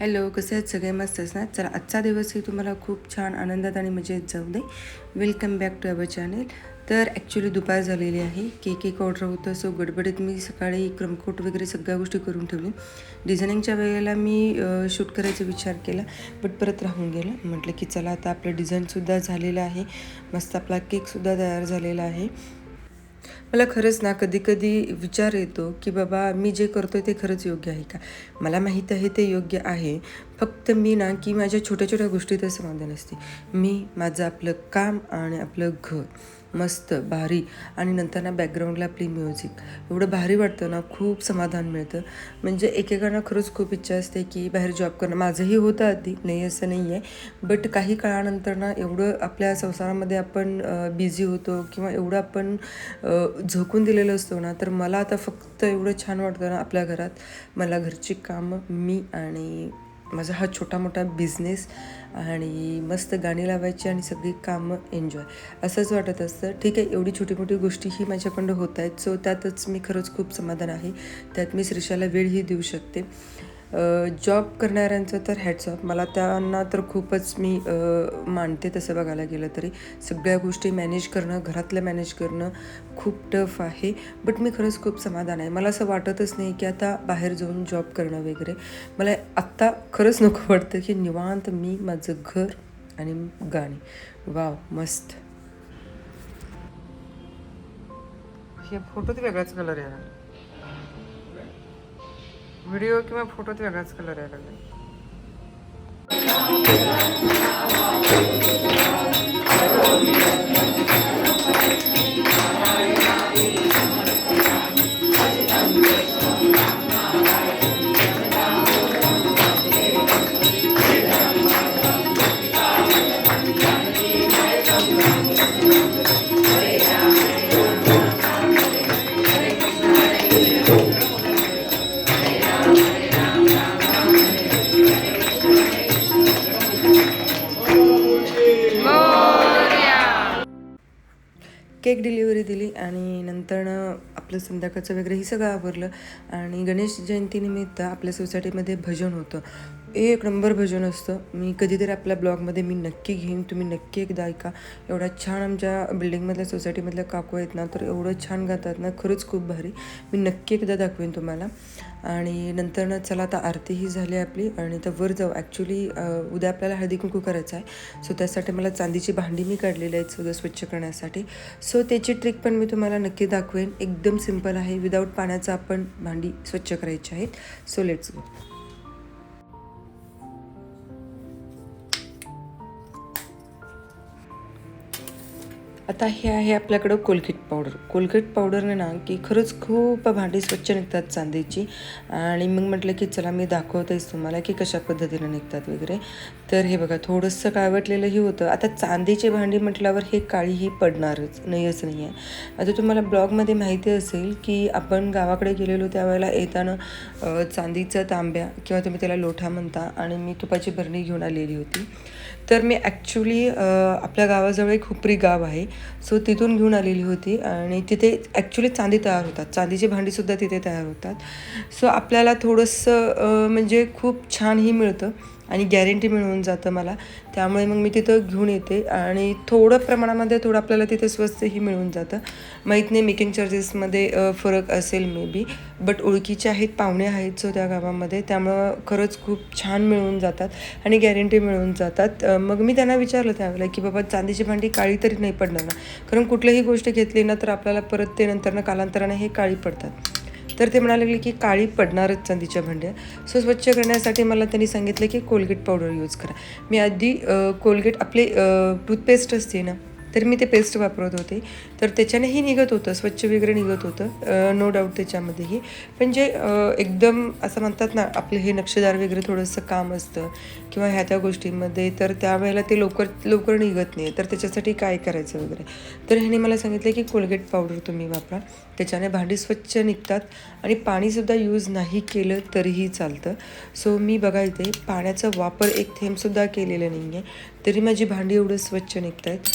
Hello कसे आहेत? सगळे मस्त ना? चला आजचा दिवसही तुम्हाला खूप छान आनंदात आणि मजेत जाऊ दे. Welcome back to our channel तर ॲक्च्युली दुपार झालेली आहे. केक एक ऑर्डर होतं सो गडबडीत मी सकाळी क्रमकोट वगैरे सगळ्या गोष्टी करून ठेवली. डिझायनिंगच्या वेळेला मी शूट करायचा विचार केला बट परत राहून गेलं. म्हटलं की चला आता आपलं डिझाईनसुद्धा झालेलं आहे. मस्त आपला केकसुद्धा तयार झालेला आहे. मला खरंच ना कधी कधी विचार येतो की बाबा मी जे करतोय ते खरंच योग्य आहे का? मला माहीत आहे ते योग्य आहे. फक्त मी ना की माझ्या छोट्या छोट्या गोष्टीत समाधान असते. मी माझं आपलं काम आणि आपलं घर. मस्त भारी. आणि नंतर ना बॅकग्राऊंडला आपली म्युझिक एवढं भारी वाटतं ना खूप समाधान मिळतं. म्हणजे एकेकांना खरंच खूप इच्छा असते की बाहेर जॉब करणं. माझंही होतं आधी नाही असं नाही आहे बट काही काळानंतर ना एवढं आपल्या संसारामध्ये आपण बिझी होतो किंवा एवढं आपण झोकून दिलेलं असतो ना तर मला आता फक्त एवढं छान वाटतं ना आपल्या घरात. मला घरची कामं मी आणि माझा हा छोटा मोठा बिझनेस आणि मस्त गाणी लावायची आणि सगळी कामं एन्जॉय असंच वाटत असतं. ठीक आहे एवढी छोटी मोठी गोष्टीही माझ्याकडं होत आहेत. सो त्यातच मी खरंच खूप समाधान आहे. त्यात मी श्रीषाला वेळही देऊ शकते. जॉब करणाऱ्यांचं तर हॅट्स ऑफ मला त्यांना तर खूपच मी मानते तसं बघायला गेलं तरी. सगळ्या गोष्टी मॅनेज करणं घरातलं मॅनेज करणं खूप टफ आहे. बट मी खरंच खूप समाधान आहे. मला असं वाटतच नाही की आता बाहेर जाऊन जॉब करणं वगैरे. मला आत्ता खरंच नको वाटतं की निवांत मी माझं घर आणि गाणी. वाव मस्त. हे फोटोत वेगळाच कलर आहे. व्हिडिओ किंवा फोटोत वेगळाच कलर यायला लागला केक डिलिव्हरी दिली आणि नंतरनं आपलं संध्याकाळचं वगैरे ही सगळं आवरलं आणि गणेश जयंतीनिमित्त आपल्या सोसायटीमध्ये भजन होतं. एक नंबर भजन असतं. मी कधीतरी आपल्या ब्लॉगमध्ये मी नक्की घेईन. तुम्ही नक्की एकदा ऐका. एवढा छान आमच्या बिल्डिंगमधल्या सोसायटीमधल्या काकू आहेत ना तर एवढं छान गातात ना खरंच खूप भारी. मी नक्की एकदा दाखवेन तुम्हाला. आणि नंतर ना चला आता आरतीही झाली आपली. आणि तर वर जाऊ. ॲक्च्युली उद्या आपल्याला हळदी कुंकू करायचं आहे. सो त्यासाठी मला चांदीची भांडी मी काढलेली आहेत. सगळं स्वच्छ करण्यासाठी. सो त्याची ट्रिक पण मी तुम्हाला नक्की दाखवेन. एकदम सिंपल आहे. विदाऊट पाण्याचं आपण भांडी स्वच्छ करायची आहेत. सो लेट्स गो आता हे आहे आपल्याकडं कोलगेट पावडर कोलगेट पावडरने ना की खरंच खूप भांडी स्वच्छ निघतात चांदीची. आणि मग म्हटलं की चला मी दाखवतेच तुम्हाला की कशा पद्धतीने निघतात वगैरे. तर हे बघा थोडंसं काळवटलेलंही होतं. आता चांदीची भांडी म्हटल्यावर हे काळीही पडणारच नाही असं नाही आहे आता तुम्हाला ब्लॉगमध्ये माहिती असेल की आपण गावाकडे गेलेलो त्यावेळेला येताना चांदीचा चांदीचं तांब्या किंवा तुम्ही त्याला लोठा म्हणता आणि मी तुपाची भरणी घेऊन आलेली होती. तर मी ॲक्च्युली आपल्या गावाजवळ एक हुपरी गाव आहे. सो तिथून घेऊन आलेली होती आणि तिथे ॲक्च्युली चांदी तयार होतात. चांदीची भांडीसुद्धा तिथे तयार होतात. सो आपल्याला थोडंसं म्हणजे खूप छानही मिळतं. आणि गॅरंटी मिळून जातं मला. त्यामुळे मग मी तिथं घेऊन येते आणि थोडं प्रमाणामध्ये थोडं आपल्याला तिथे स्वस्तही मिळून जातं. माहीत नाही मेकिंग चार्जेसमध्ये फरक असेल मे बी बट ओळखीचे आहेत पाहुणे आहेत सो त्या गावामध्ये त्यामुळं खरंच खूप छान मिळून जातात आणि गॅरंटी मिळून जातात. मग मी त्यांना विचारलं त्यावेळेला की बाबा चांदीची भांडी काळी तरी नाही पडणार ना? कारण कुठलीही गोष्ट घेतली ना तर आपल्याला परत ते नंतरनं कालांतराने हे काळी पडतात. तर ते म्हणाले लागले की काळी पडणारच चांदीच्या भांड्या. सो स्वच्छ करण्यासाठी मला त्यांनी सांगितलं की कोलगेट पावडर यूज करा. मी आधी कोलगेट आपले टूथपेस्ट असते ना तर मी ते पेस्ट वापरत होते. तर त्याच्यानेही निघत होतं स्वच्छ वगैरे निघत होतं. नो डाऊट त्याच्यामध्येही. पण जे एकदम असं म्हणतात ना आपलं हे नक्षीदार वगैरे थोडंसं काम असतं किंवा ह्या त्या गोष्टींमध्ये तर त्यावेळेला ते लवकर लवकर निघत नाही. तर त्याच्यासाठी काय करायचं वगैरे? तर ह्याने मला सांगितलं की कोलगेट पावडर तुम्ही वापरा. त्याच्याने भांडी स्वच्छ निघतात आणि पाणीसुद्धा यूज नाही केलं तरीही चालतं. सो मी बघा इथे पाण्याचा वापर एक थेंबसुद्धा केलेला नाही आहे तरी माझी भांडी एवढं स्वच्छ निघत आहेत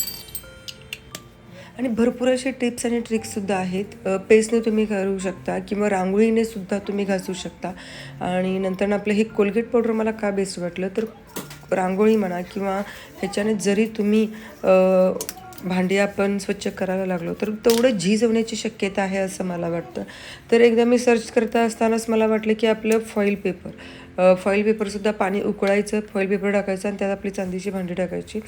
आणि भरपूर असे टिप्स आणि ट्रिक्ससुद्धा आहेत. पेस्टने तुम्ही करू शकता किंवा रांगोळीने सुद्धा तुम्ही घासू शकता. आणि नंतर आपलं हे कोलगेट पावडर मला का बेस्ट वाटलं? तर रांगोळी म्हणा किंवा ह्याच्याने जरी तुम्ही भांडी आपण स्वच्छ करायला लागलो तर तेवढं झीज होण्याची शक्यता आहे असं मला वाटतं. तर एकदा मी सर्च करता असतानाच मला वाटलं की आपलं फॉईल पेपर फॉईल पेपरसुद्धा पाणी उकळायचं फॉईल पेपर टाकायचं आणि त्यात आपली चांदीची भांडी टाकायची.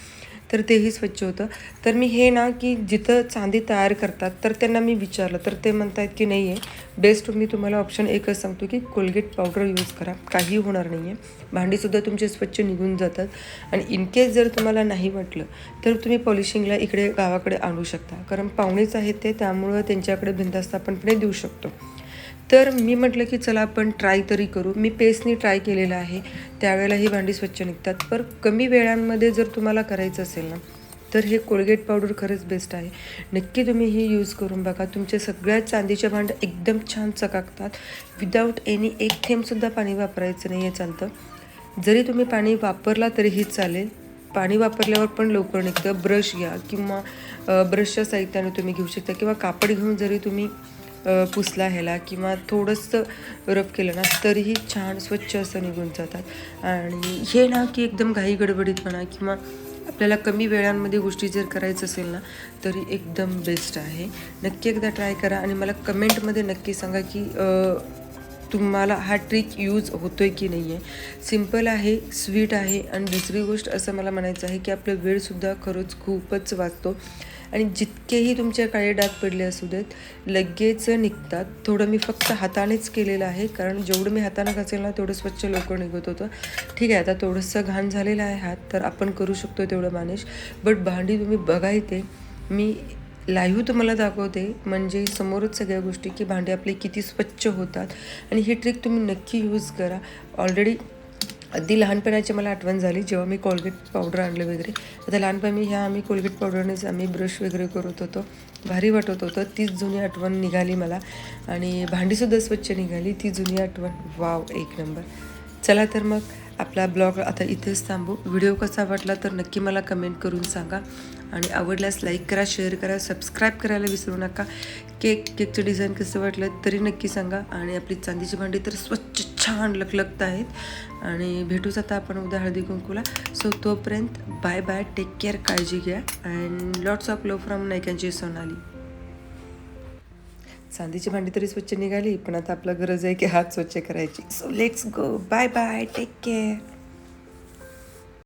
तर तेही स्वच्छ होतं. तर मी हे ना की जिथं चांदी तयार करतात तर त्यांना मी विचारलं. तर ते म्हणतायत की नाही आहे. बेस्ट मी तुम्हाला ऑप्शन एकच सांगतो की कोलगेट पावडर यूज करा. काही होणार नाही आहे. भांडीसुद्धा तुमचे स्वच्छ निघून जातात. आणि इन केस जर तुम्हाला नाही म्हटलं तर तुम्ही पॉलिशिंगला इकडे गावाकडे आणू शकता. कारण पाहुणेच आहेत ते त्यामुळं त्यांच्याकडे बिनधास्त देऊ शकतो. तर मी म्हटलं की चला आपण ट्राय तरी करू. मी पेस्टनी ट्राय केलेलं आहे. त्यावेळेला ही भांडी स्वच्छ निघतात. पर कमी वेळांमध्ये जर तुम्हाला करायचं असेल ना तर हे कोलगेट पावडर खरंच बेस्ट आहे. नक्की तुम्ही ही यूज करून बघा. तुमच्या सगळ्या चांदीच्या भांड्या एकदम छान चकाकतात. विदाऊट एनी एक थेंबसुद्धा पाणी वापरायचं नाही आहे चालतं. जरी तुम्ही पाणी वापरला तरीही चालेल. पाणी वापरल्यावर पण लवकर निघतं. ब्रश घ्या किंवा ब्रशच्या साहित्याने तुम्ही घेऊ शकता किंवा कापड घेऊन जरी तुम्ही पुसला ह्याला किंवा थोडंसं रफ केलं ना तरीही छान स्वच्छ असं निघून जातात. आणि हे ना की एकदम घाई गडबडीत म्हणा किंवा आपल्याला कमी वेळांमध्ये गोष्टी जर करायचं असेल ना तरी एकदम बेस्ट आहे. नक्की एकदा ट्राय करा आणि मला कमेंटमध्ये नक्की सांगा की तुम्हाला हा ट्रिक यूज होतोय की नाही आहे सिंपल आहे स्वीट आहे आणि दुसरी गोष्ट असं मला म्हणायचं आहे की आपला वेळसुद्धा खरंच खूपच वाचतो. आणि जितकेही तुमच्या काळे डाग पडले असू देत लगेच निघतात. थोडं मी फक्त हातानेच केलेलं आहे कारण जेवढं मी हातानं घासेल ना तेवढं स्वच्छ लवकर निघत होतं. ठीक आहे आता थोडंसं घाण झालेलं आहे हात तर आपण करू शकतो तेवढं मॅनेज बट भांडी तुम्ही बघा इथे. मी लाईव्ह तुम्हाला दाखवते. म्हणजे समोरच सगळ्या गोष्टी की भांडी आपले किती स्वच्छ होतात. आणि ही ट्रिक तुम्ही नक्की यूज करा. ऑलरेडी अगदी लहानपणाची मला आठवण झाली जेव्हा मी कोलगेट पावडर आणलं वगैरे. आता लहानपणी ह्या आम्ही कोलगेट पावडरनेच आम्ही ब्रश वगैरे करत होतो. भारी वाटत होतं. तीच जुनी आठवण निघाली मला. आणि भांडीसुद्धा स्वच्छ निघाली. ती जुनी आठवण वाव एक नंबर चला तर मग. आपला ब्लॉग आता इथेच थांबू. व्हिडिओ कसा वाटला तर नक्की मला कमेंट करून सांगा. आणि आवडल्यास लाईक करा शेअर करा सबस्क्राईब करायला विसरू नका. केक केकचं डिझाईन कसं वाटलं तरी नक्की सांगा. आणि आपली चांदीची भांडी तर स्वच्छ छान लखलखत आहेत. आणि भेटूच आता आपण उद्या हळदी कुंकूला. सो तोपर्यंत बाय बाय टेक केअर काळजी घ्या. And lots of love from नायकांची Sonali. चांदीची भांडी तरी स्वच्छ निघाली पण आता आपला गरज आहे की हात स्वच्छ करायची. So let's go bye bye take care